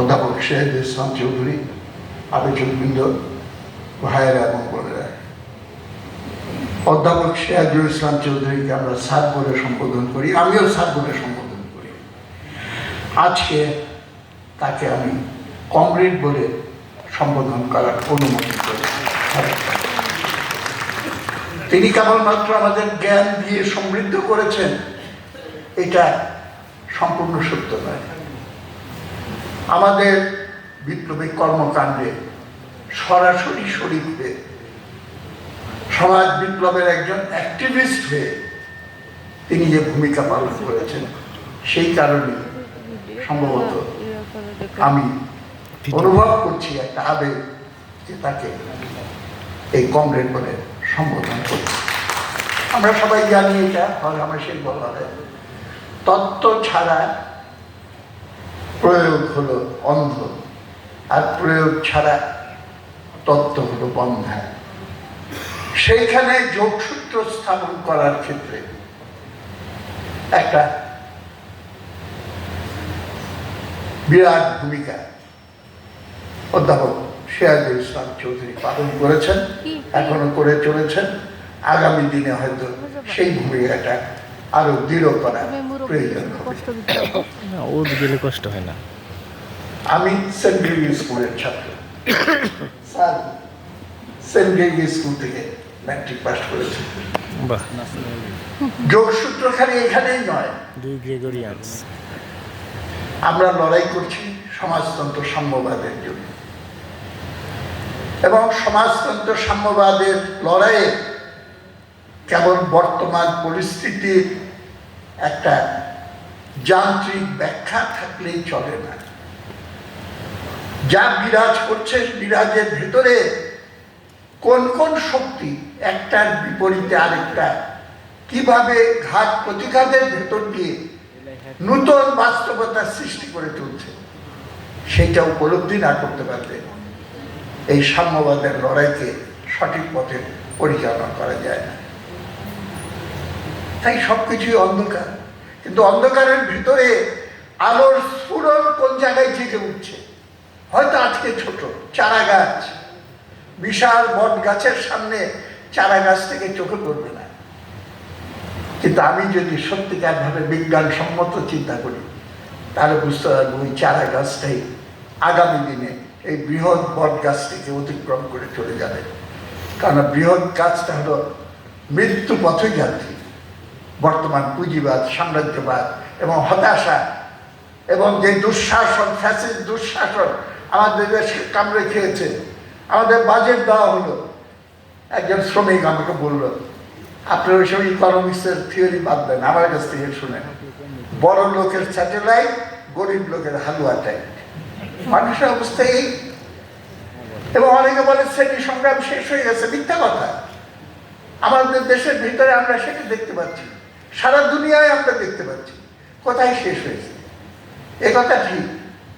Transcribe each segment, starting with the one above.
অধ্যাপক শেহেদ ইসলাম চৌধুরী আবেচকবৃন্দ ভাইয়েরা এবং বোনেরা অধ্যাপক শেহাজুল ইসলাম চৌধুরীকে আমরা স্যার বলে সম্বোধন করি, আমিও স্যার বলে সম্বোধন করি। আজকে তাকে আমি কমরেড বলে সম্বোধন করার অনুমতি করি। তিনি কেবলমাত্র আমাদের জ্ঞান দিয়ে সমৃদ্ধ করেছেন, এটা সম্পূর্ণ সত্য নয়। আমাদের বিপ্লবী কর্মকাণ্ডে সরাসরি শরিক হয়ে, সমাজ বিপ্লবের একজন অ্যাক্টিভিস্ট হয়ে তিনি যে ভূমিকা পালন করেছেন, সেই কারণে সম্ভবত আমি অনুভব করছি একটা আবেগ যে তাকে এই কমরেড বলে সম্বোধন করছি আমরা সবাই জানি এটা হরহামেশের বলা হয়। তত্ত্ব ছাড়া প্রয়োগ হলো অন্ধ আর প্রয়োগ ছাড়া তত্ত্ব হলো বন্ধা। সেইখানে যোগসূত্র স্থাপন করার ক্ষেত্রে একটা বিরাট ভূমিকা অধ্যাপক সিরাজুল ইসলাম চৌধুরী পালন করেছেন এখনও করে চলেছেন। আগামী দিনে হয়তো সেই ভূমিকাটা আরও দৃঢ় করা প্রয়োজন ও গেলে কষ্ট হয় না। আমি সেন্ট গ্রেগি স্কুলের ছাত্র। স্যার সেন্ট গ্রেগি স্কুল থেকে ম্যাট্রিক পাস করেছি। যোগসূত্র খালি এখানেই নয়। দুই গ্রেগরিয়ান্স আমরা লড়াই করছি সমাজতন্ত্র সাম্যবাদের জন্য। এবং সমাজতন্ত্র সাম্যবাদের লড়াইয়ে কেবল বর্তমান পরিস্থিতির একটা যান্ত্রিক ব্যাখ্যা থাকলেই চলে না। যা বিরাজ করছে বিরাজের ভেতরে, কোন কোন শক্তি একটার বিপরীতে আরেকটা, কীভাবে ঘাত প্রতিঘাতের ভেতর দিয়ে নূতন বাস্তবতার সৃষ্টি করে তুলছে সেইটা উপলব্ধি না করতে পারবে এই সাম্যবাদের লড়াইকে সঠিক পথে পরিচালনা করা যায় না। তাই সবকিছুই অন্ধকার। কিন্তু অন্ধকারের ভিতরে আলোর স্ফুরণ কোন জায়গায় জেগে উঠছে? হয়তো আজকে ছোট চারা গাছ বিশাল বট গাছের সামনে চারা গাছ থেকে চোখে পড়বে না। কিন্তু আমি যদি সত্যিকারভাবে বিজ্ঞানসম্মত চিন্তা করি, তাহলে বুঝতে পারব ওই চারা গাছটাই আগামী দিনে এই বৃহৎ বট গাছটিকে অতিক্রম করে চলে যাবে। কারণ বৃহৎ গাছটা হলো মৃত্যু পথে যাত্রী। বর্তমান পুঁজিবাদ, সাম্রাজ্যবাদ এবং হতাশা এবং যে দুঃশাসন ফ্যাসিস দুঃশাসন আমাদের দেশকে কামড়ে খেয়েছে, আমাদের বাজেট দেওয়া হলো। একজন শ্রমিক আমাকে বলল, আপনার ওই সব ইকোনমিক্সের থিওরি বাদ দেন, আমার কাছ থেকে শুনেন। বড় লোকের স্যাটেলাইট গরিব লোকের হালুয়া টাইট মানুষের অবস্থা এই। এবং অনেকে বলে, শ্রেণি সংগ্রাম শেষ হয়ে গেছে। মিথ্যা কথা। আমাদের দেশের ভিতরে আমরা সেটা দেখতে পাচ্ছি সারা দুনিয়ায় আমরা দেখতে পাচ্ছি। কোথায় শেষ হয়েছে? এ কথা ঠিক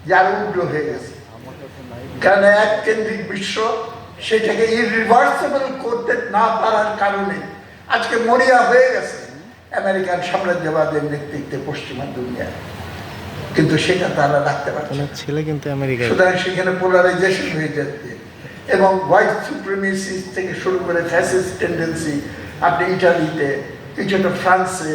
যে আরও উগ্র হয়ে গেছে। কারণ এক কেন্দ্রিক বিশ্ব সেটাকে ইরিভার্সেবল করতে না পারার কারণে আজকে মরিয়া হয়ে গেছে আমেরিকান সাম্রাজ্যবাদের নেতৃত্বে পশ্চিমা দুনিয়ায় কিন্তু সেটা তারা রাখতে পারছে না। ছেলে কিন্তু আমেরিকায় সুতরাং সেখানে পোলারাইজেশন হয়ে যাচ্ছে। এবং হোয়াইট সুপ্রিমেসি থেকে শুরু করে ফ্যাসিস্ট টেন্ডেন্সি আপনি ইটালিতে কিছুটা ফ্রান্সে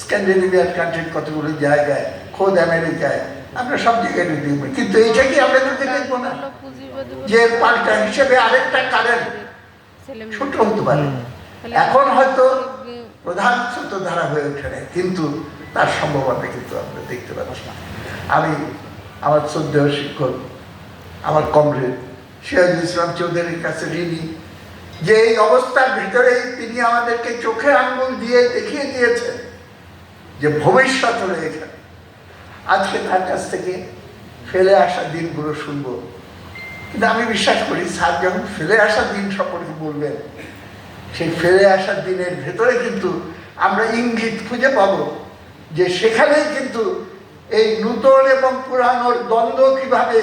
স্ক্যান্ডিনেভিয়ান কান্ট্রির কতগুলো জায়গায় খোদ আমেরিকায় আমরা সব জায়গায় দেখব। কিন্তু এইটা কি আমরা দেখব না? যে পাল্টা হিসেবে আরেকটা কারেন্ট ছোট হতে পারে। এখন হয়তো প্রধান ধারা হয়ে ওঠে না কিন্তু তার সম্ভাবনা কিন্তু আমরা দেখতে পাচ্ছি আমি আমার শ্রদ্ধেয় শিক্ষক আমার কমরেড সিরাজুল ইসলাম চৌধুরীর কাছে ঋণী যে এই অবস্থার ভিতরেই তিনি আমাদেরকে চোখে আঙ্গুল দিয়ে দেখিয়ে দিয়েছেন যে ভবিষ্যৎ হলো এখানে আজকে তার কাছ থেকে ফেলে আসা দিনগুলো শুনব। কিন্তু আমি বিশ্বাস করি, স্যার যখন ফেলে আসা দিন সম্পর্কে বলবেন, সেই ফেলে আসার দিনের ভেতরে কিন্তু আমরা ইঙ্গিত খুঁজে পাবো যে সেখানেই কিন্তু এই নূতন এবং পুরানোর দ্বন্দ্ব কীভাবে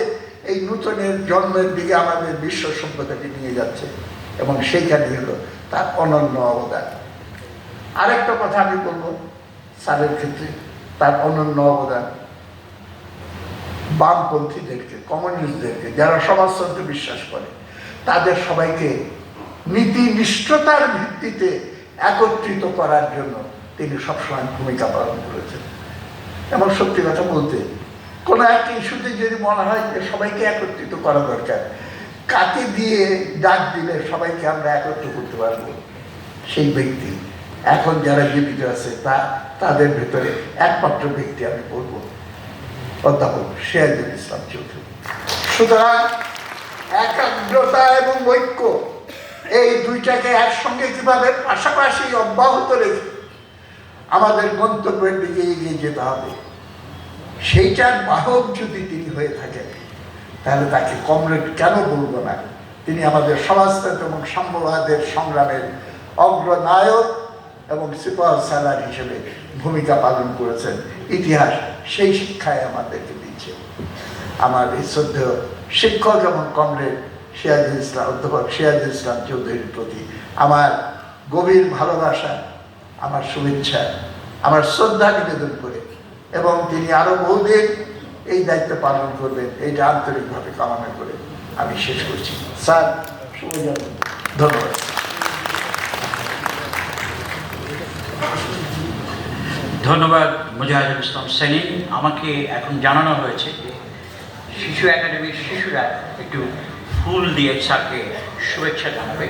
এই নূতনের জন্মের দিকে আমাদের বিশ্ব সভ্যতাকে নিয়ে যাচ্ছে এবং সেইখানে হলো তার অনন্য অবদান। আরেকটা কথা আমি বলব, স্যারের ক্ষেত্রে তার অনন্য অবদান। বামপন্থীদেরকে, কমিউনিস্টদেরকে, যারা সমাজতন্ত্রে বিশ্বাস করে, তাদের সবাইকে নীতি নিষ্ঠতার ভিত্তিতে একত্রিত করার জন্য তিনি সবসময় ভূমিকা পালন করেছেন। এমন সত্যি কথা বলতে কোনো একটা ইস্যুতে যদি মনে হয় যে সবাইকে একত্রিত করা দরকার, কাকে দিয়ে ডাক দিলে সবাইকে আমরা একত্র করতে পারব? সেই ব্যক্তি। এখন যারা জীবিত আছে, তা, তাদের ভেতরে একমাত্র ব্যক্তি আমি বলব অধ্যাপক সিরাজুল ইসলাম চৌধুরী। সুতরাং একাগ্রতা এবং ঐক্য, এই দুইটাকে একসঙ্গে কীভাবে পাশাপাশি অব্যাহত রেখে আমাদের গন্তব্যের দিকে এগিয়ে যেতে হবে? সেইটার বাহক যদি তিনি হয়ে থাকেন, তাহলে তাকে কমরেড কেন বলব না? তিনি আমাদের সমাজতন্ত্র এবং সাম্যবাদের সংগ্রামের অগ্রনায়ক এবং সুপার সালার হিসেবে ভূমিকা পালন করেছেন। ইতিহাস সেই শিক্ষায় আমাদেরকে দিচ্ছে। আমার এই শ্রদ্ধেয় শিক্ষক এবং কমরেড সিরাজুল ইসলাম, অধ্যাপক সিরাজুল ইসলাম চৌধুরীর প্রতি আমার গভীর ভালোবাসা, আমার শুভেচ্ছা, আমার শ্রদ্ধা নিবেদন করে। এবং তিনি আরও বহুদিন এই দায়িত্ব পালন করবেন, এইটা আন্তরিকভাবে কামনা করে আমি শেষ করছি। স্যার ধন্যবাদ। ধন্যবাদ, মুজাহিদুল ইসলাম সেলিম আমাকে এখন জানানো হয়েছে, শিশু একাডেমির শিশুরা একটু ফুল দিয়ে স্যারকে শুভেচ্ছা জানাবে।